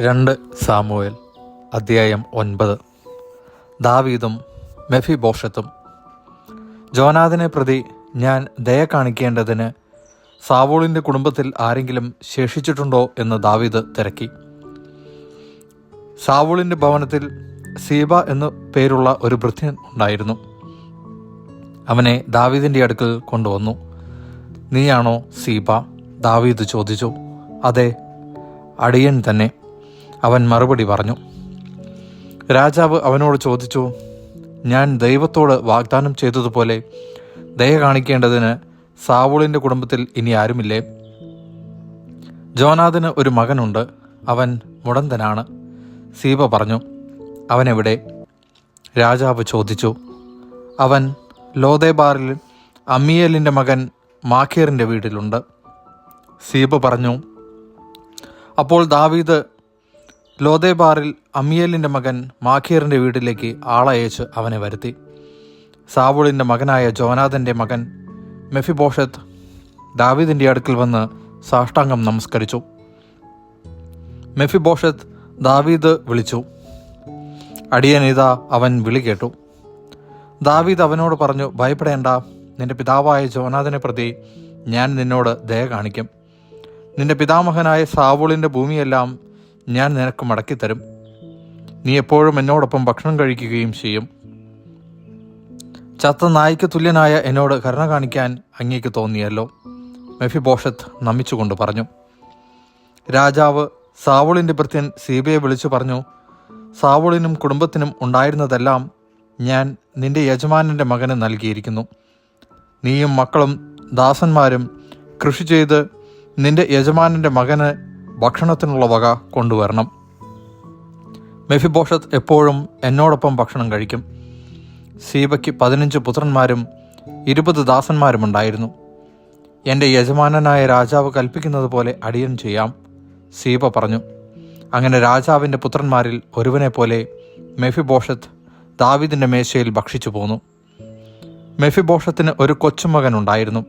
രണ്ട് സാമുവേൽ അധ്യായം ഒൻപത്. ദാവീദും മെഫി ബോഷത്തും ജോനാഥിനെ പ്രതി ഞാൻ ദയ കാണിക്കേണ്ടതിന് സാവൂളിന്റെ കുടുംബത്തിൽ ആരെങ്കിലും ശേഷിച്ചിട്ടുണ്ടോ എന്ന് ദാവീദ് തിരക്കി. സാവൂളിന്റെ ഭവനത്തിൽ സീബ എന്നു പേരുള്ള ഒരു വൃദ്ധൻ ഉണ്ടായിരുന്നു. അവനെ ദാവീദിന്റെ അടുക്കൽ കൊണ്ടുവന്നു. നീയാണോ സീബ? ദാവീദ് ചോദിച്ചു. അതെ അടിയൻ തന്നെ. അവൻ മറുപടി പറഞ്ഞു രാജാവ് അവനോട് ചോദിച്ചു ഞാൻ ദൈവത്തോട് വാഗ്ദാനം ചെയ്തതുപോലെ ദയ കാണിക്കേണ്ടതിന് സാവൂളിന്റെ കുടുംബത്തിൽ ഇനി ആരുമില്ലേ? ജോനാഥിന് ഒരു മകനുണ്ട് അവൻ മുടന്തനാണ്. സീബ പറഞ്ഞു അവനെവിടെ? രാജാവ് ചോദിച്ചു അവൻ ലോദേബാറിൽ അമ്മിയലിന്റെ മകൻ മാഖീറിന്റെ വീട്ടിലുണ്ട്. സീബ പറഞ്ഞു അപ്പോൾ ദാവീദ് ലോദേബാറിൽ അമിയേലിന്റെ മകൻ മാഖീറിന്റെ വീട്ടിലേക്ക് ആളയച്ച് അവനെ വരുത്തി. സാവൂളിന്റെ മകനായ ജോനാഥന്റെ മകൻ മെഫിബോഷത്ത് ദാവീദിന്റെ അടുക്കൽ വന്ന് സാഷ്ടാംഗം നമസ്കരിച്ചു. മെഫിബോഷത്ത് ദാവീദ് വിളിച്ചു. അടിയനിത അവൻ വിളി കേട്ടു. ദാവീദ് അവനോട് പറഞ്ഞു ഭയപ്പെടേണ്ട. നിന്റെ പിതാവായ ജോനാഥനെ പ്രതി ഞാൻ നിന്നോട് ദയ കാണിക്കും. നിന്റെ പിതാമഹനായ സാവൂളിന്റെ ഭൂമിയെല്ലാം ഞാൻ നിനക്ക് മടക്കിത്തരും. നീ എപ്പോഴും എന്നോടൊപ്പം ഭക്ഷണം കഴിക്കുകയും ചെയ്യും. ചത്ത നായ്ക്ക് തുല്യനായ എന്നോട് കരുണ കാണിക്കാൻ അങ്ങേക്ക് തോന്നിയല്ലോ. മെഫി ബോഷത്ത് നമിച്ചുകൊണ്ട് പറഞ്ഞു. രാജാവ് സാവൂളിന്റെ ഭൃത്യൻ സീബയെ വിളിച്ചു പറഞ്ഞു സാവൂളിനും കുടുംബത്തിനും ഉണ്ടായിരുന്നതെല്ലാം ഞാൻ നിന്റെ യജമാനന്റെ മകന് നൽകിയിരിക്കുന്നു. നീയും മക്കളും ദാസന്മാരും കൃഷി ചെയ്ത് നിന്റെ യജമാനന്റെ മകന് ഭക്ഷണത്തിനുള്ള വക കൊണ്ടുവരണം. മെഫിബോഷത്ത് എപ്പോഴും എന്നോടൊപ്പം ഭക്ഷണം കഴിക്കും. സീബയ്ക്ക് പതിനഞ്ച് പുത്രന്മാരും ഇരുപത് ദാസന്മാരുമുണ്ടായിരുന്നു. എന്റെ യജമാനനായ രാജാവ് കൽപ്പിക്കുന്നത് പോലെ അടിയൻ ചെയ്യാം സീബ പറഞ്ഞു. അങ്ങനെ രാജാവിന്റെ പുത്രന്മാരിൽ ഒരുവനെ പോലെ മെഫിബോഷത്ത് ദാവിദിന്റെ മേശയിൽ ഭക്ഷിച്ചു പോന്നു. മെഫിബോഷത്തിന് ഒരു കൊച്ചുമകൻ ഉണ്ടായിരുന്നു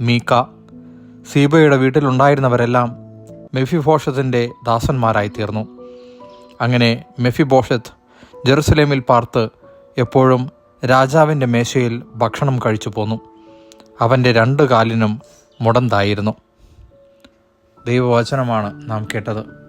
മീക്ക. സീബയുടെ വീട്ടിലുണ്ടായിരുന്നവരെല്ലാം മെഫിബോഷത്തിന്റെ ദാസന്മാരായി തീർന്നു അങ്ങനെ മെഫി ബോഷത്ത് ജെറുസലേമിൽ പാർത്ത് എപ്പോഴും രാജാവിന്റെ മേശയിൽ ഭക്ഷണം കഴിച്ചു പോന്നു. അവന്റെ രണ്ട് കാലിനും മുടന്തായിരുന്നു. ദൈവവചനമാണ് നാം കേട്ടത്.